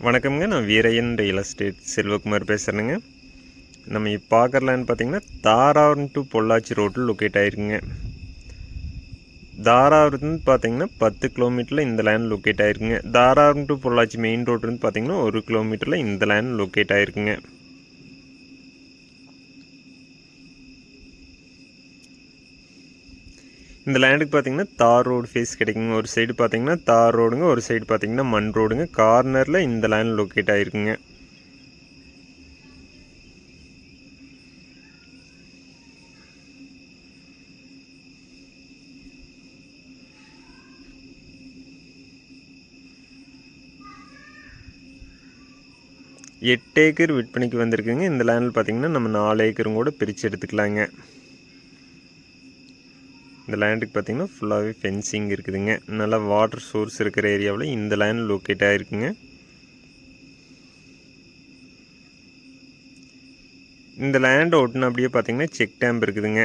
வணக்கம்ங்க. நான் Veeraiyan real estate Selvakumar பேசுகிறேங்க நம்ம இப்போ பார்க்குற லேண்ட் பார்த்தீங்கன்னா தாராவரம் டு பொள்ளாச்சி ரோட்டில் லொக்கேட் ஆகிருக்குங்க தாராவரத்துலேருந்து பார்த்தீங்கன்னா பத்து கிலோமீட்டரில் இந்த லேண்ட் லொக்கேட் ஆகிருக்குங்க தாராவரம் டு பொள்ளாச்சி மெயின் ரோட்லேருந்து பார்த்தீங்கன்னா ஒரு கிலோமீட்டரில் இந்த லேண்ட் லொக்கேட் ஆகிருக்குங்க இந்த லேண்டுக்கு பார்த்தீங்கன்னா தார் ரோடு ஃபேஸ் கிடைக்குங்க. ஒரு சைடு பார்த்தீங்கன்னா தார் ரோடுங்க ஒரு சைடு பார்த்தீங்கன்னா மண் ரோடுங்க. கார்னரில் இந்த லேண்ட் லொக்கேட் ஆகிருக்குங்க எட்டு ஏக்கர் விற்பனைக்கு வந்திருக்குங்க. இந்த லேண்டில் பார்த்தீங்கன்னா நம்ம நாலு ஏக்கரும் கூட பிரித்து எடுத்துக்கலாங்க. இந்த லேண்டுக்கு பார்த்தீங்கன்னா ஃபுல்லாகவே ஃபென்சிங் இருக்குதுங்க. நல்லா வாட்டர் சோர்ஸ் இருக்கிற ஏரியாவில் இந்த லேண்ட் லொக்கேட் ஆகிருக்குங்க இந்த லேண்டை ஒட்டின அப்படியே பார்த்தீங்கன்னா செக் டேம்ப் இருக்குதுங்க.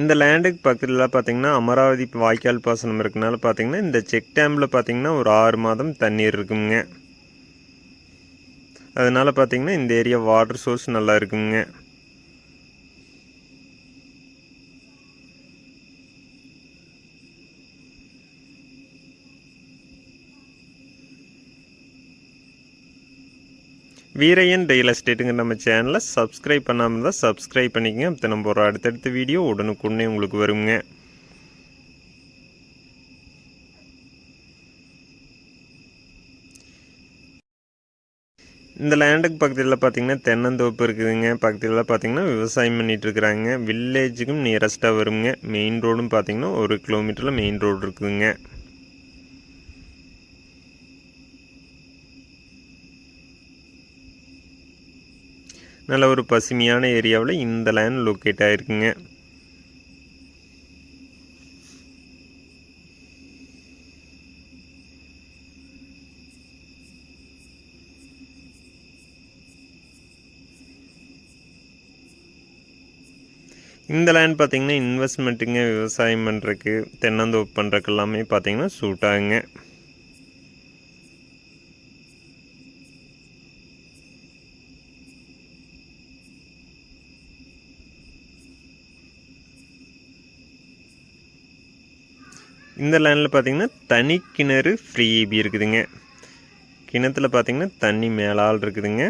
இந்த லேண்டுக்கு பக்கத்தில் பார்த்தீங்கன்னா அமராவதி வாய்க்கால் பாசனம் இருக்கனால பார்த்தீங்கன்னா இந்த செக் டேமில் பார்த்தீங்கன்னா ஒரு ஆறு மாதம் தண்ணீர் இருக்குங்க. அதனால் பார்த்தீங்கன்னா இந்த ஏரியா வாட்டர் சோர்ஸ் நல்லா இருக்குங்க. வீரையன் ரியல் எஸ்டேட்டுங்க நம்ம சேனலை சப்ஸ்கிரைப் பண்ணாமல் தான் சப்ஸ்கிரைப் பண்ணிக்கங்க. அப்போ நம்ம ஒரு அடுத்தடுத்த வீடியோ உடனுக்குடனே உங்களுக்கு வருங்க. இந்த லேண்டுக்கு பக்கத்தில் பார்த்தீங்கன்னா தென்னந்தோப்பு இருக்குதுங்க. பக்கத்தில் பார்த்தீங்கன்னா விவசாயம் பண்ணிகிட்டு இருக்கிறாங்க வில்லேஜுக்கும் நியரஸ்ட்டாக வருங்க. மெயின் ரோடும் பார்த்தீங்கன்னா ஒரு கிலோமீட்டரில் மெயின் ரோடு இருக்குதுங்க. நல்ல ஒரு பசுமையான ஏரியாவில் இந்த லேண்ட் லொக்கேட் ஆகிருக்குங்க இந்த லேண்ட் பார்த்திங்கன்னா இன்வெஸ்ட்மெண்ட்டுங்க விவசாயம் பண்ணுறதுக்கு தென்னந்தோப்பு பண்ணுறக்கு எல்லாமே பார்த்திங்கன்னா சூட் ஆகுங்க. இந்த லேண்டில் பார்த்தீங்கன்னா தனி கிணறு ஃப்ரீ இபி இருக்குதுங்க. கிணத்துல பார்த்திங்கன்னா தண்ணி மேலால் இருக்குதுங்க.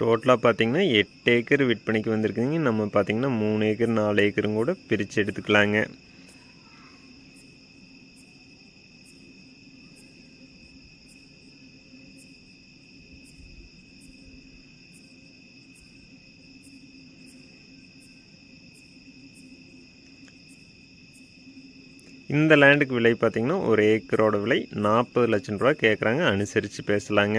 டோட்டலாக பார்த்தீங்கன்னா எட்டு ஏக்கர் விற்பனைக்கு வந்திருக்குங்க நம்ம பார்த்தீங்கன்னா மூணு ஏக்கர் நாலு ஏக்கரும் கூட பிரித்து எடுத்துக்கலாங்க. இந்த லேண்டுக்கு விலை பார்த்திங்கன்னா ஒரு ஏக்கரோட விலை நாற்பது லட்சம் ரூபா கேட்குறாங்க அனுசரித்து பேசலாங்க.